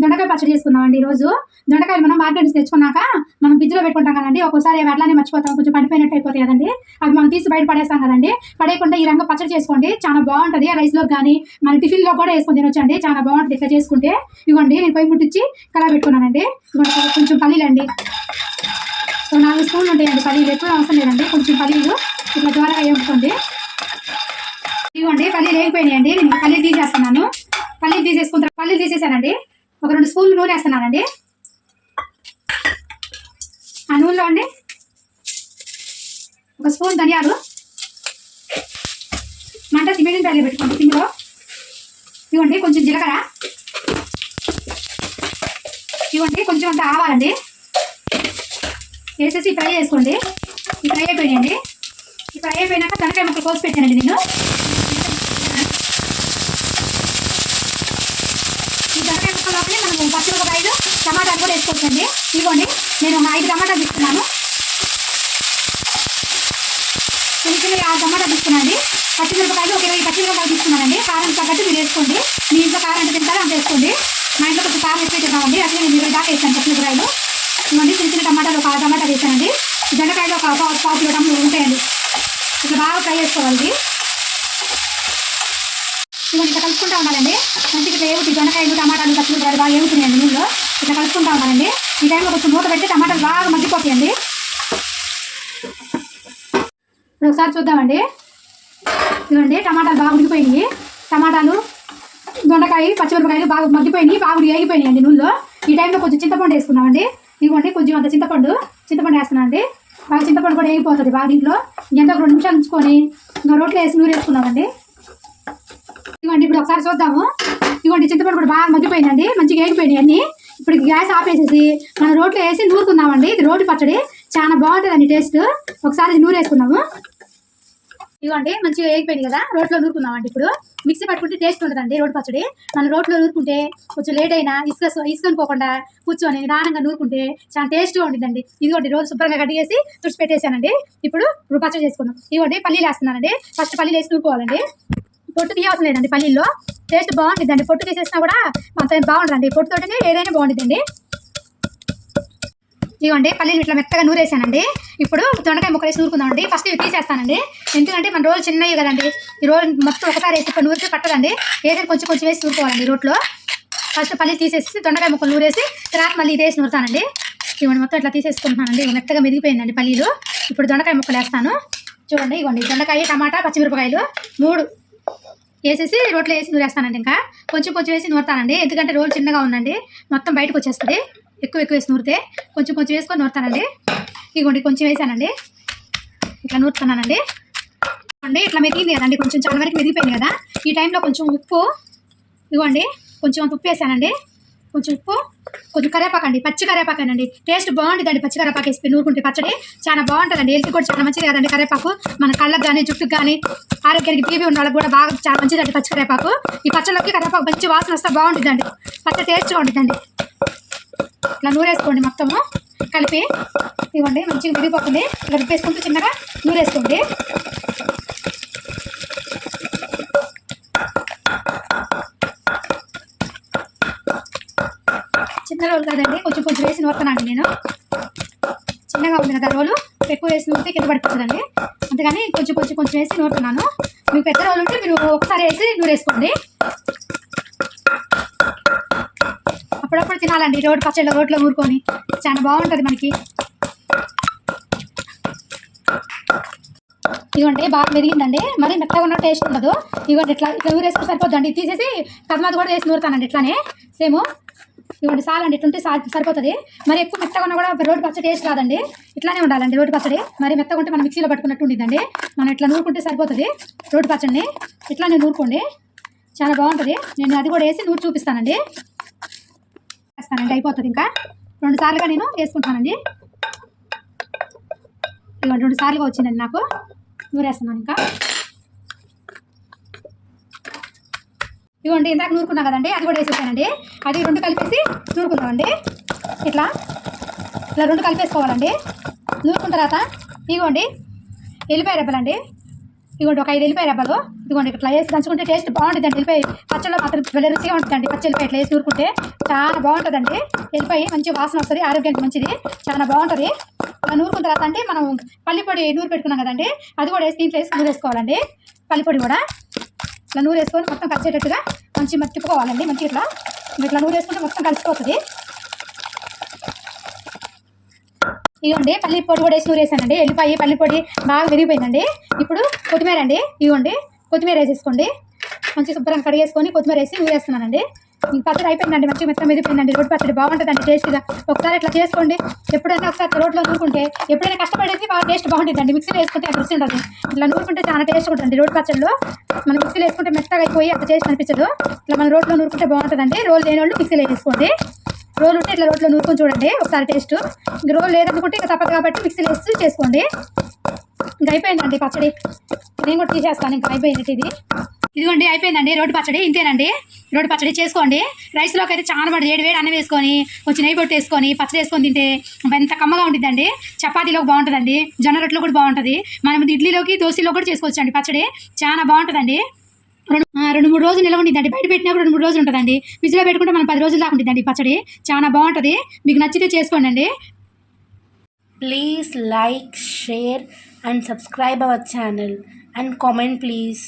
దొండకాయ పచ్చడి చేసుకుందామండి అండి రోజు దొండకాయలు మనం మార్కెట్ నుంచి తెచ్చుకున్నాక మనం ఫ్రిడ్జ్లో పెట్టుకుంటాం కదండి. ఒక్కోసారి అవి అట్లానే మర్చిపోతాం. కొంచెం పడిపోయినట్టు అయిపోతాయి కదండి. అవి మనం తీసి బయట పడేస్తాం కదండి. పడేయకుండా ఈ రంగు పచ్చడి చేసుకోండి. చాలా బాగుంటుంది. రైస్లో కానీ మన టిఫిన్లో కూడా వేసుకొని తినొచ్చండి. చాలా బాగుంటుంది ఇట్లా చేసుకుంటే. ఇవ్వండి నేను పొయ్యి ముట్టించి కలా పెట్టుకున్నానండి. ఇవ్వండి కొంచెం పల్లీలండి. ఒక నాలుగు స్పూన్లు ఉంటాయండి పల్లీలు. ఎక్కువ అవసరం లేదండి. కొంచెం పల్లీలు ఇట్లా ద్వారగా వేపుకోండి. ఇవ్వండి పల్లీలు వేగిపోయినాయండి. నేను పల్లీలు తీసేస్తున్నాను. పల్లీలు తీసేసుకున్న పల్లీలు తీసేసానండి. ఒక రెండు స్పూన్లు నూనె వేస్తున్నానండి. ఆ నూనెలో అండి ఒక స్పూన్ ధనియాలు. మంట మీడియం తల్లి పెట్టుకోండి సిమ్లో ఇవ్వండి కొంచెం జీలకర్ర. ఇవ్వండి కొంచెం అంత ఆవాలండి. వేసేసి ఫ్రై చేసుకోండి. ఫ్రై అయిపోయినాయండి. ఫ్రై అయిపోయినాక తనకాయ ముక్కలు కోసి పెట్టానండి నేను ఈ దొండకాయ ముక్కలోకి మనం పచ్చిమిరపకాయలు టమాటాలు కూడా వేసుకోవచ్చండి ఇవ్వండి నేను ఒక ఐదు టమాటాలు తీసుకున్నాను. చిన్న చిన్న ఆరు టమాటాలు తీసుకున్నాను పచ్చిమిరపకాయలు ఒక ఇరవై పచ్చిమిరపకాయలు తీసుకున్నానండి. కారం తగ్గట్టు మీరు వేసుకోండి. మీ ఇంట్లో కారం అంటే తింటారో అంత వేసుకోండి. మా ఇంట్లో కొంచెం కారం ఎక్కువ తిన్నామండి అట్లే నేను ఇరవై దాకా వేసాను పచ్చిమిరపకాయలు. ఇవ్వండి చిన్న చిన్న టమాటాలు ఒక ఆరు టమాటా వేసానండి. దొండకాయలు ఒక పావు పావు కిలో టమాటాలు ఉంటాయండి. ఇట్లా బాగా ఫ్రై చేసుకోవాలి ఇవన్నీ ఇట్లా కలుపుకుంటా ఉండాలండి. మంచిగా ఇట్లా ఏగుతుంది దొండకాయలు టమాటాలు పచ్చిమిరపకాయలు బాగా ఏగుతున్నాయండి నీళ్ళు. ఇట్లా కలుపుకుంటా ఉన్నానండి. ఈ టైంలో కొంచెం మూత పెడితే టమాటాలు బాగా మగ్గిపోతాయండి. ఇప్పుడు ఒకసారి చూద్దామండి. ఇదిగోండి టమాటాలు బాగా ఉడికిపోయినాయి. టమాటాలు దొండకాయ పచ్చిమిరపకాయలు బాగా మగ్గిపోయినాయి బాగా అండి నూనెలో. ఈ టైంలో కొంచెం చింతపండు వేసుకున్నామండి ఇదిగోండి కొంచెం అంత చింతపండు చింతపండు వేస్తున్నానండి. బాగా చింతపండు కూడా వేగిపోతుంది బాగా దీంట్లో. ఎంత ఒక రెండు నిమిషాలు ఉంచుకొని ఇంకా రోట్లో వేసి నూరు వేసుకున్నామండి ఇదిగోండి ఇప్పుడు ఒకసారి చూద్దాము. ఇదిగోండి చింతపండు కూడా బాగా మగ్గిపోయిందండి మంచిగా వేగిపోయినాయి అన్నీ. గ్యాస్ ఆపేసేసి మనం రోట్లో వేసి నూరుకుందామండి. ఇది రోటి పచ్చడి. చాలా బాగుంటుందండి టేస్ట్. ఒకసారి ఇది నూరు వేసుకున్నాము ఇదిగోండి మంచిగా వేగిపోయింది కదా. రోట్లో నూరుకుందామండి ఇప్పుడు. మిక్సీ పట్టుకుంటే టేస్ట్ ఉంటుందండి రోడ్డు పచ్చడి. మనం రోట్లో నూరుకుంటే కొంచెం లేట్ అయినా ఇసుక ఇసుకనుకోకుండా కూర్చొని నిదానంగా నూరుకుంటే చాలా టేస్ట్గా ఉంటుందండి. ఇదిగోండి రోజు శుభ్రంగా కడిగేసి తుడిచి పెట్టేశానండి ఇప్పుడు ఇప్పుడు పచ్చడి చేసుకుందాం. ఇదిగోండి పల్లీలు వేస్తున్నానండి. ఫస్ట్ పల్లీలు వేసి నూరుకోవాలండి. పొట్టు తీయవసరం లేదండి పల్లీల్లో. టేస్ట్ బాగుంటుందండి. పొట్టు తీసేసినా కూడా అంత బాగుంటుందండి పొట్టుతోటి ఏదైనా బాగుంటుందండి. ఇదిగోండి పల్లీలు ఇట్లా మెత్తగా నూరేసానండి. ఇప్పుడు దొండకాయ ముక్కలు వేసి నూరుకుందామండి. ఫస్ట్ ఇవి తీసేస్తానండి. ఎందుకంటే మన రోజు చిన్నవి కదండి. ఈ రోజు మొత్తం ఒకసారి వేసి ఇప్పుడు నూరితే పట్టదండి. ఏదైనా కొంచెం కొంచెం వేసి నూరుకోవాలండి రోట్లో. ఫస్ట్ పల్లీలు తీసేసి దొండకాయ ముక్కలు నూరేసి తర్వాత మళ్ళీ ఇది వేసి నూరుతానండి. ఇవ్వండి మొత్తం ఇట్లా తీసేసుకుంటున్నానండి. మెత్తగా మెదిగిపోయిందండి పల్లీలు. ఇప్పుడు దొండకాయ ముక్కలు వేస్తాను. చూడండి ఇవ్వండి దొండకాయ టమాటా పచ్చిమిరపకాయలు మూడు వేసేసి రోట్లో వేసి నూరేస్తానండి ఇంకా. కొంచెం కొంచెం వేసి నూరుతానండి. ఎందుకంటే రోల్ చిన్నగా ఉందండి. మొత్తం బయటకు వచ్చేస్తుంది. ఎక్కువ ఎక్కువ వేసి నూరితే కొంచెం కొంచెం వేసుకొని నూరుతానండి. ఇదిగోండి కొంచెం వేసానండి. ఇట్లా నూరుతున్నానండి. అండి ఇట్లా మెదిగింది కదండి. కొంచెం చాలా వరకు మెదిగిపోయింది కదా. ఈ టైంలో కొంచెం ఉప్పు ఇదిగోండి కొంచెం ఉప్పు వేసానండి. కొంచెం ఉప్పు కొంచెం కరేపాకండి పచ్చి కరేపాకేనండి టేస్ట్ బాగుంటుందండి పచ్చి కరేపాకు వేసి నూరుకుంటే పచ్చడి. చాలా బాగుంటుందండి. హెల్త్ కూడా చాలా మంచిది కదండి కరేపాకు మన కళ్ళకు కానీ జుట్టుకు కానీ ఆరోగ్యానికి బీపీ ఉన్న వాళ్ళకి కూడా బాగా చాలా మంచిదండి పచ్చి కరేపాకు ఈ పచ్చళ్ళకి కరేపాకు మంచి వాసన వస్తే బాగుంటుందండి పచ్చడి టేస్ట్గా ఉంటుందండి ఇట్లా నూరేసుకోండి మొత్తము. కలిపి ఇవ్వండి మంచిగా విరిగిపోతుంది ఇలా రుబ్బేసుకుంటూ చిన్నగా నూరేసుకోండి. ఉంటుంది కదా రోలు? ఎక్కువ వేసి ఉంటే కింద పడిపోతుందండి. అందుకని కొంచెం కొంచెం కొంచెం వేసి నూరుతున్నాను. మీకు పెద్ద రోలు ఉంటే మీరు ఒకసారి వేసి నూరేసుకోండి అప్పుడప్పుడు తినాలండి. రోడ్డు పచ్చళ్ళ రోడ్లో ఊరుకొని చాలా బాగుంటుంది మనకి. ఇదిగోండి బాగా మెరిగిందండి మరి మెత్తగా ఉన్న టేస్ట్ ఉండదు ఇదిగోండి ఇట్లా ఇట్లా ఊరేసుకుని సరిపోద్దండి. తీసేసి కదమాత కూడా వేసి నూరుతానండి ఇట్లానే. సేమ్. ఇవ్వండి సాలండి ఇట్లుంటే సరిపోతుంది. మరి ఎక్కువ మెత్తగా ఉన్నా కూడా రోడ్డు పచ్చడి టేస్ట్ రాదండి. ఇట్లానే ఉండాలండి రోడ్డు పచ్చడి. మరి మెత్తగా ఉంటే మనం మిక్సీలో పట్టుకున్నట్టు ఉండిద్దండి. మనం ఇట్లా నూరుకుంటే సరిపోతుంది రోడ్డు పచ్చడిని. ఇట్లానే నూరుకోండి. చాలా బాగుంటుంది. నేను అది కూడా వేసి నూరు చూపిస్తానండి. వేస్తానండి. అయిపోతుంది ఇంకా. రెండు సార్లుగా నేను వేసుకుంటానండి ఇవ్వండి రెండు సార్లుగా వచ్చిందండి నాకు. నూరేస్తున్నాను ఇంకా. ఇవ్వండి ఇందాక నూరుకున్నా కదండి అది కూడా వేసేసానండి. అది రెండు కలిపేసి నూరుకుందామండి. ఇట్లా ఇట్లా రెండు కలిపేసుకోవాలండి. నూరుకున్న తర్వాత ఇవ్వండి ఎల్లిపాయ రెబ్బలండి. ఇదిగోండి ఒక ఐదు వెళ్ళిపోయి రెబ్బలు. ఇదిగోండి ఇట్లా వేసి దంచుకుంటే టేస్ట్ బాగుంటుంది అండి వెళ్ళిపోయి పచ్చళ్ళలో మాత్రం వెళ్ళి రుచిగా ఉంటుందండి. పచ్చి వెళ్ళిపోయి ఇట్లా వేసి నూరుకుంటే చాలా బాగుంటుందండి. వెళ్ళిపోయి మంచి వాసన వస్తుంది ఆరోగ్యానికి మంచిది చాలా బాగుంటుంది. అలా నూరుకున్న తర్వాత అంటే మనం పల్లి పొడి నూరు పెట్టుకున్నాం కదండి అది కూడా వేసి దీంట్లో వేసి నూరేసుకోవాలండి. వేసుకోవాలండి పల్లిపొడి కూడా. ఇట్లా నూరు వేసుకొని మొత్తం కలిసేటట్టుగా మంచి మర్చిపోవాలండి మంచి ఇట్లా ఇట్లా నూరు వేసుకుంటే మొత్తం కలిసిపోతుంది. ఇదిగోండి పల్లి పొడి కూడా వేసి నూరేసానండి వెళ్ళిపోయి పల్లి పొడి బాగా విరిగిపోయిందండి. ఇప్పుడు కొత్తిమీర అండి. ఇదిగోండి కొత్తిమీర వేసేసుకోండి. మంచి శుభ్రంగా కడిగేసుకొని కొత్తిమీర వేసి నూరేస్తున్నానండి. పచ్చడి అయిపోయిందండి మంచిగా మెత్తం మెదిపోయిందండి రోడ్డు పచ్చడి బాగుంటుందండి టేస్ట్గా ఒకసారి ఇట్లా చేసుకోండి ఎప్పుడైనా ఒకసారి రోడ్లో నూరుకుంటే ఎప్పుడైనా కష్టపడేది బాగా టేస్ట్ బాగుంటుందండి మిక్సీలో వేసుకుంటే అది రుచి ఉండదు ఇట్లా నూరుకుంటే చాలా టేస్ట్ ఉంటుంది రోడ్డు పచ్చడిలో. మనం మిక్సీలో వేసుకుంటే మెత్తగా అయిపోయి అట్లా టేస్ట్ అనిపించదు. ఇట్లా మన రోడ్లో నూరుకుంటే బాగుంటుందండి. రోల్ లేని వాళ్ళు మిక్సీలో వేసుకోండి. రోల్ ఉంటే ఇట్లా రోడ్లో నూరుకొని చూడండి ఒకసారి టేస్ట్ ఇంక రోల్ లేదనుకుంటే ఇంకా తప్పదు కాబట్టి మిక్సీలో వేసి చేసుకోండి. ఇంకా అయిపోయిందండి పచ్చడి. నేను కూడా తీసేస్తాను ఇంకా అయిపోయింది ఇది. ఇదిగోండి అయిపోయిందండి. రోడ్డు పచ్చడి ఇంతేనండి. రోడ్డు పచ్చడి చేసుకోండి. రైస్లోకి అయితే చాలా పడి వేడి వేడి అన్నం వేసుకొని కొంచెం నెయ్యి పొట్టు వేసుకొని పచ్చడి వేసుకొని తింటే ఎంత కమ్మగా ఉంటుందండి చపాతీలోకి బాగుంటుందండి. జొన్న రొట్టెలో కూడా బాగుంటుంది. మనం ఇడ్లీలోకి దోశలో కూడా చేసుకోవచ్చండి పచ్చడి. చాలా బాగుంటుందండి. రెండు రెండు మూడు రోజులు నిలవ ఉంటుందండి బయట పెట్టినా రెండు మూడు రోజులు ఉంటుందండి. ఫ్రిడ్జ్లో పెట్టుకుంటే మనం పది రోజులు దాకా ఉంటుందండి పచ్చడి. చాలా బాగుంటుంది. మీకు నచ్చితే చేసుకోండి అండి please like share and subscribe our channel and comment please